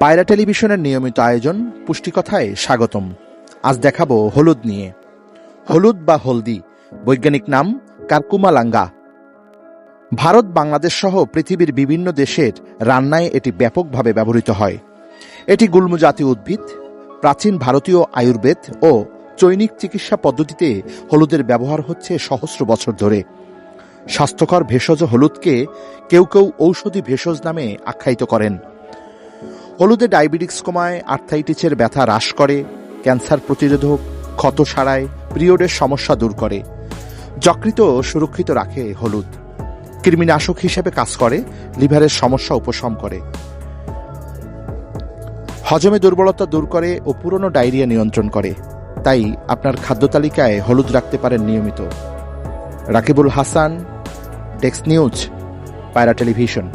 পায়রা টেলিভিশনের নিয়মিত আয়োজন, পুষ্টিকথায় স্বাগতম। আজ দেখাবো হলুদ নিয়ে। হলুদ বা হলদি, বৈজ্ঞানিক নাম কার্কুমালাঙ্গা। ভারত, বাংলাদেশ সহ পৃথিবীর বিভিন্ন দেশের রান্নায় এটি ব্যাপকভাবে ব্যবহৃত হয়। এটি গুল্ম জাতীয় উদ্ভিদ, প্রাচীন ভারতীয় আয়ুর্বেদ ও চৈনিক চিকিৎসা পদ্ধতিতে হলুদের ব্যবহার হচ্ছে সহস্র বছর ধরে। স্বাস্থ্যকর ভেষজ হলুদকে কেউ কেউ ঔষধি ভেষজ নামে আখ্যায়িত করেন। হলুদে ডায়াবেটিক্স কমায়, আর্থাইটিসের ব্যথা হ্রাস করে, ক্যান্সার প্রতিরোধক ক্ষত সারায়, পিরিয়ডের সমস্যা দূর করে। যকৃত সুরক্ষিত রাখে হলুদ। কৃমিনাশক হিসেবে কাজ করে, লিভারের সমস্যা উপশম করে। হজমে দুর্বলতা দূর করে ও পুরনো ডায়রিয়া নিয়ন্ত্রণ করে। তাই আপনার খাদ্য তালিকায় হলুদ রাখতে পারেন নিয়মিত। রাকিবুল হাসান ডেক্স নিউজ, পায়রা টেলিভিশন।